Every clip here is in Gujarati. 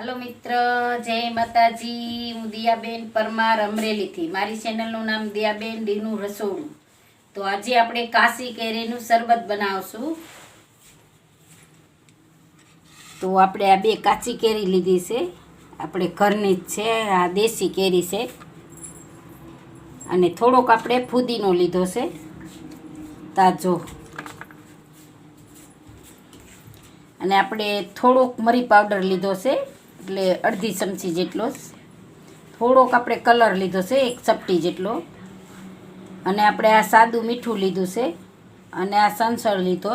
હલો મિત્ર, જય માતાજી. હું દિયાબેન પરમાર અમરેલીથી. મારી ચેનલનું નામ દિયાબેન ડીનું રસોડું. તો આજે આપણે કાશી કેરીનું શરબત બનાવશું. તો આપણે આ બે કાચી કેરી લીધી છે. આપણે ઘરની જ છે, આ દેશી કેરી છે. અને થોડોક આપણે ફુદીનો લીધો છે. તાજો. અને આપણે થોડોક મરી પાવડર લીધો છે. એટલે અડધી ચમચી જેટલો. થોડોક આપણે કલર લીધો છે, એક ચપટી જેટલો. અને આપણે આ સાદું મીઠું લીધું છે, અને આ સંસળ લીધો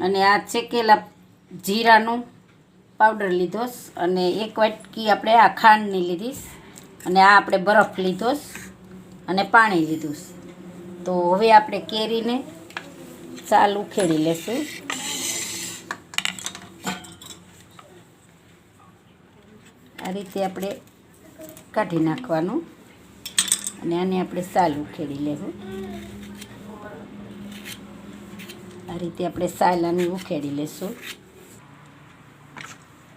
અને આ ચેકેલા જીરાનું પાવડર લીધો અને એક વાટકી આપણે આ ખાંડની લીધીશ અને આ આપણે બરફ લીધો અને પાણી લીધું તો હવે આપણે કેરીને ચાલ ઉખેડી લેશું. આ રીતે આપણે કાઢી નાખવાનું અને આને આપણે સાલ ઉખેડી લેવું. આ રીતે આપણે સાલ આની ઉખેડી લેશું.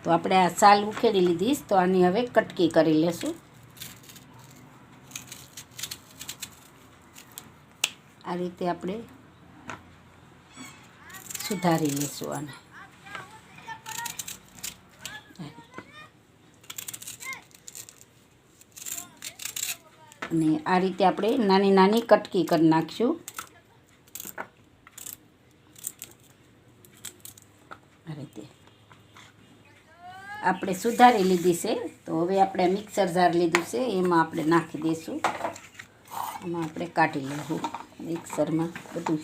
તો આપણે આ સાલ ઉખેડી લીધીશ, તો આની હવે કટકી કરી લેશું. આ રીતે આપણે સુધારી લેશું આને. અને આ રીતે આપણે નાની નાની કટકી કરી નાખશું. આ રીતે. આપણે સુધારી લીધી છે, તો હવે આપણે મિક્સર જાર લીધું છે, એમાં આપણે નાખી દઈશું એમાં આપણે કાઢી લઈશું મિક્સરમાં બધું.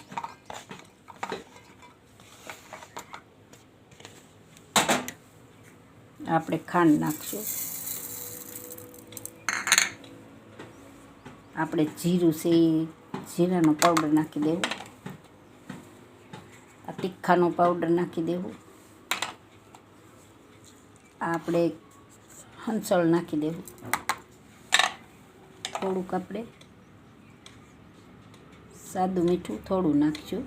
આપણે ખાંડ નાખશું. આપણે જીરું છે જીરાનો પાવડર નાખી દેવું. આ તીખાનો પાવડર નાખી દેવું. આ આપણે હંસળ નાખી દેવું. થોડુંક આપણે સાદું મીઠું થોડું નાખશું.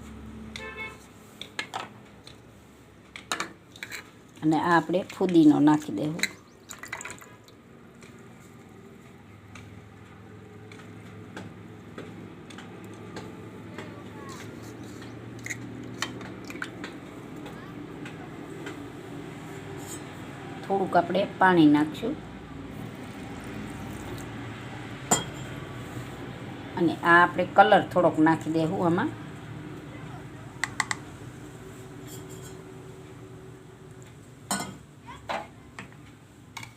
અને આ આપણે ફુદીનો નાખી દેવું. થોડુંક આપણે પાણી નાખશું. અને આ આપણે કલર થોડોક નાખી દેવું આમાં.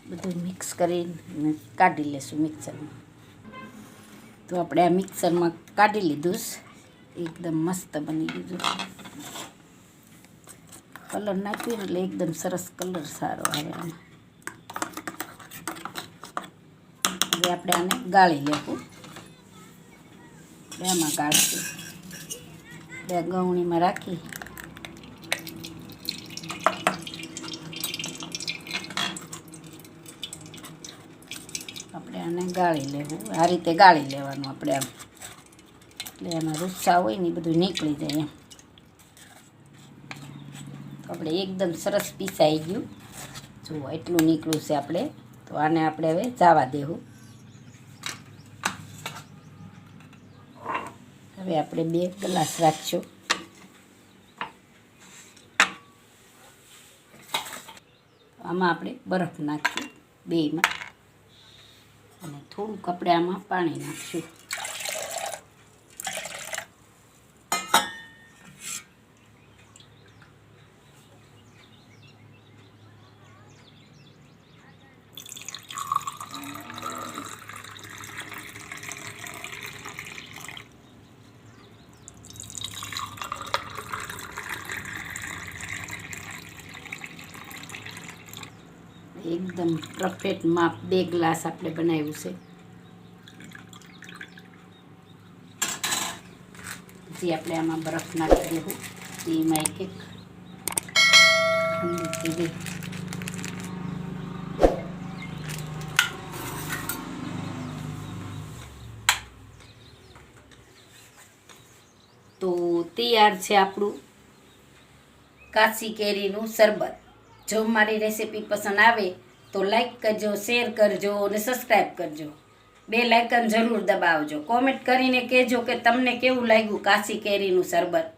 બધું મિક્સ કરીને કાઢી લેશું મિક્સરમાં તો આપણે આ મિક્સરમાં કાઢી લીધું એકદમ મસ્ત બની ગયું કલર નાખ્યું ને એટલે એકદમ સરસ કલર સારો આવે આમાં હવે આપણે આને ગાળી લેવું બે આમાં ગાળશું. બે ગવણીમાં રાખી. આપણે આને ગાળી લેવું. આ રીતે ગાળી લેવાનું આપણે આમ. એટલે એમાં રૂસા હોય ને એ બધું નીકળી જાય એમ. આપણે એકદમ સરસ પીસાઈ ગયું. જુઓ, એટલું નીકળ્યું છે આપણે. તો આને આપણે હવે જવા દેવું. હવે આપણે બે ગ્લાસ રાખશું આમાં આપણે બરફ નાખશું, બેમાં. અને થોડુંક આપણે આમાં પાણી નાખશું. એકદમ પરફેક્ટ માપ બે ગ્લાસ આપણે બનાવ્યું છે. પછી આપણે આમાં બરફ નાખી દેવું. એમાં એક એક તો તૈયાર છે આપણું કાચી કેરીનું શરબત. જો મારી રેસીપી પસંદ આવે તો લાઈક કરજો, શેર કરજો અને સબસ્ક્રાઈબ કરજો. બે લાઇકન જરૂર દબાવજો. કોમેન્ટ કરીને કહેજો કે તમને કેવું લાગ્યું કાશી કેરીનું શરબત.